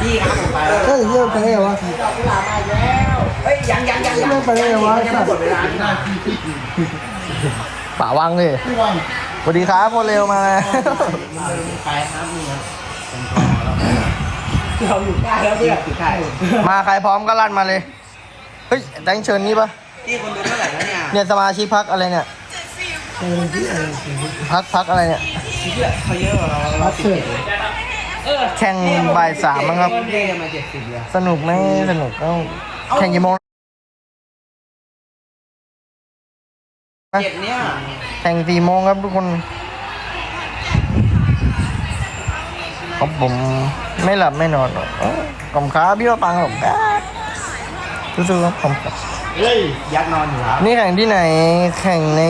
พี่ครับผมไปแล้วเฮ้ยเฮียไปได้ไงวะเฮ้ยยังยังยังยังไม่ไปได้ไงวะ ยังไม่หมดเวลาพี่นะป่าวังเลยสวัสดีครับโมเร็วมาแล้วไปครับนี่ครับเราอยู่ใกล้แล้วเพื่อนอยู่ใกล้มาใครพร้อมก็ลั่นมาเลย เฮ้ยแตงเชิญนี่ปะนี่คนดูเท่าไหร่แล้วเนี่ย เนี่ยสมาชิกพักอะไรเนี่ยพักพักอะไรเนี่ยเยอะเขาเยอะกว่าเราเราสิบเจ็ดเออ แข่งบ่ายสามมั้งครับ เด้งกันมาเจ็ดสิบเลยสนุกไหมสนุกก็แข่งกี่โมงเจ็ดเนี่ยแข่งสี่โมงครับทุกคนครับผมไม่หลับไม่นอนหรอกเอ้ากล่อมขาพี่ว่าปังหรอกแป๊บสู้ๆครับผมครับเฮ้ยยักษ์นอนอยู่ครับ นี่แข่งที่ไหนแข่งใน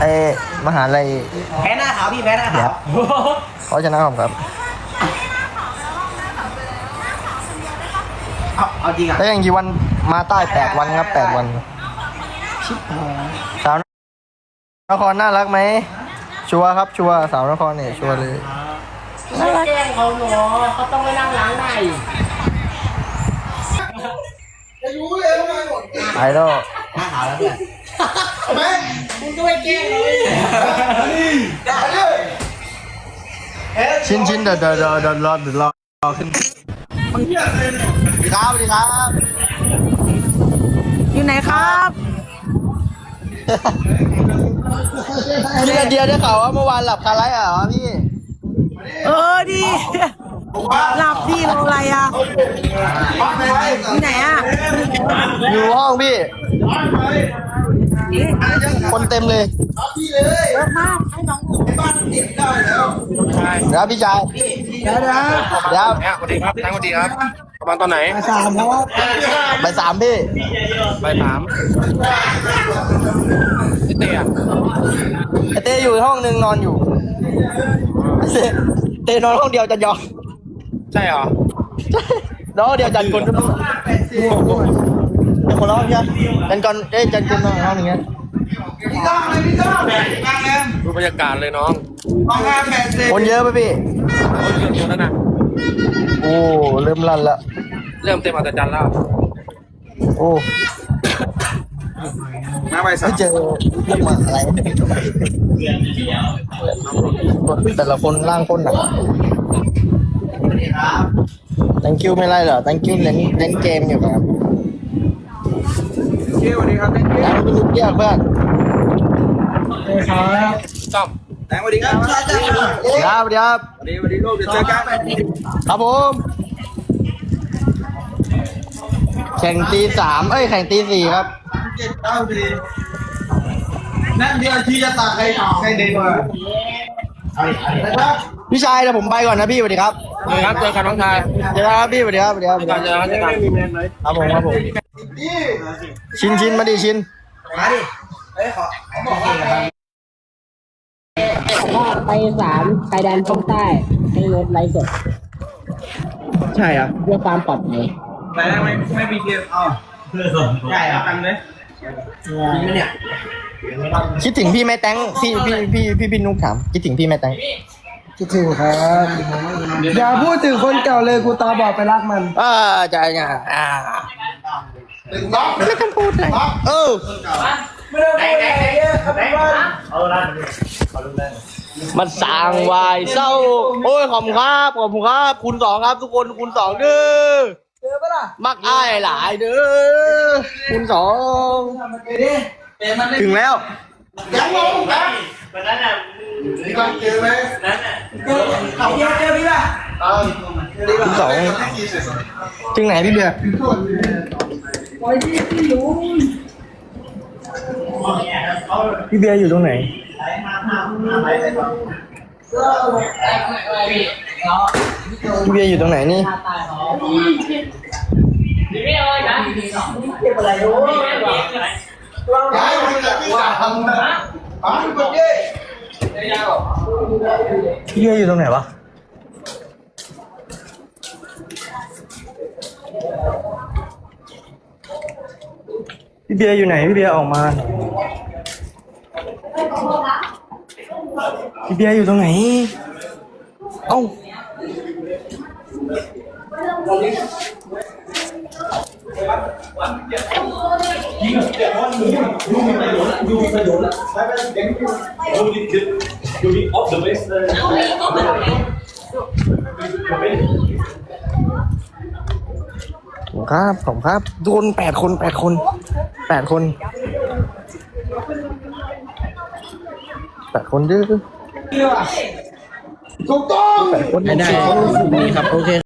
เออมหาลัยแพ้หน้าขาวพี่แพ้หน้าขาว เขาชนะผมครับ เอาเอาจริงอะแล้วอย่างกี่วันมาใต้แปดวันครับแปดวันสาวนครน่ารักไหมชัวร์ครับชัวร์สาวนครเนี่ยชัวร์เลย ไม่แกล้งเขาหนอเขาต้องไปนั่งล้างหน้าอยู่ไปแล้ว หน้าขาวแล้วเพื่อน มึงก็ไม่แกล้งเลยชิ้นชิ้นเดี๋ยวเดี๋ยวเดี๋ยวเดี๋ยวรอเดี๋ยวรอรอขึ้นสวัสดีครับสวัสดีครับ อยู่ไหนครับพี่นาเดียได้ข่าวว่าเมื่อวานหลับคาไลท์อะเหรอพี่ เออดี หลับดีลงอะไรอะที่ไหนอะ อยู่ห้องพี่ คนเต็มเลยเยอะมากให้น้องเดี๋ยวพี่ชายเดี๋ยวนะเดี๋ยวเนี่ยสวัสดีครับทั้งสวัสดีครับ ประมาณตอนไหนมาสามครับไปสามพี่บ่ายสามพี่เต้อะไอเต้อยู่ห้องหนึ่งนอนอยู่เต้เต้นอนห้องเดียวจะยอมใช่เหรอแล้วเดียวจันกุลก็ เป็นคนละห้องใช่ไหมจันกุลเอ้ยจันกุลนอนห้องอย่างเงี้ยดูบรรยากาศเลยน้องคนเยอะไหมพี่เรื่องเยอะแล้วนะโอ้เริ่มลั่นละเริ่มเต็มอัศจรรย์แล้วโอ้มาบ่ายสาไม่มเจอเรื่องหมาอะไรแต่ละคนร่างคนหนัก thank you ไม่ไรเหรอ thank you เล่นเล่นเกมอยู่ครับ เย้สวัสดีครับแล้วไม่รู้เรียกเพื่อนต้อมแต่สวัสดีครับครับสวัสดีครับสวัสดีสวัสดีโลกเดี๋ยวเจอกันครับผมแข่งตีสามเอ้ยแข่งตีสี่ครับนั่นเดียวที่จะตัดใครต่อใครเด็กมาพี่ชายเดี๋ยวผมไปก่อนนะพี่สวัสดีครับเจอกันเจอกันน้องชายเจอกันครับพี่สวัสดีครับสวัสดีครับเจอกันเจอกันเจอกันครับผมครับผม ชินชินมาดิชิน มาดิเฮ้ยขอขอบอกว่าว่าไปสามชายแดนภาคใต้ให้รถไลฟ์สดใช่ครับเพื่อความปลอดภัยไปได้ไม่ไม่มีเกมอ๋อใช่ครับกันเลยจริงไหมเนี่ยคิดถึงพี่แม่แตงพี่พี่พี่พี่พี่นุ๊กถามคิดถึงพี่แม่แตงคิดถึงครับอย่าพูดถึงคนเก่าเลยกูตาบอดไปรักมันอ่าใจเนี่ยอ่า ไม่ต้องพูดเลย เออมันสร้างวายเศร้า โอ้ยขอบคุณครับ ขอบคุณครับ คุณสองครับทุกคน คุณสองเด้อ เจอปะล่ะมักอ้ายหลายเด้อ คุณสองถึงแล้วเขาเยอะเจอพี่ป่ะ คุณสอง ถึงไหนพี่เบียร์ พี่เบียร์อยู่ตรงไหนพี่เบียร์อยู่ตรงไหนนี่พี่เบียร์อยู่ตรงไหนวะ พี่เบียร์อยู่ไหนพี่เบียร์ออกมา พี่เบียร์อยู่ตรงไหน เอ้าผมครับผมครับทุกคนแปดคนแปดคน แปดคนแปดคนดื้อถูกต้องแปดคน ได้สิบคนนี่ครับ โอเค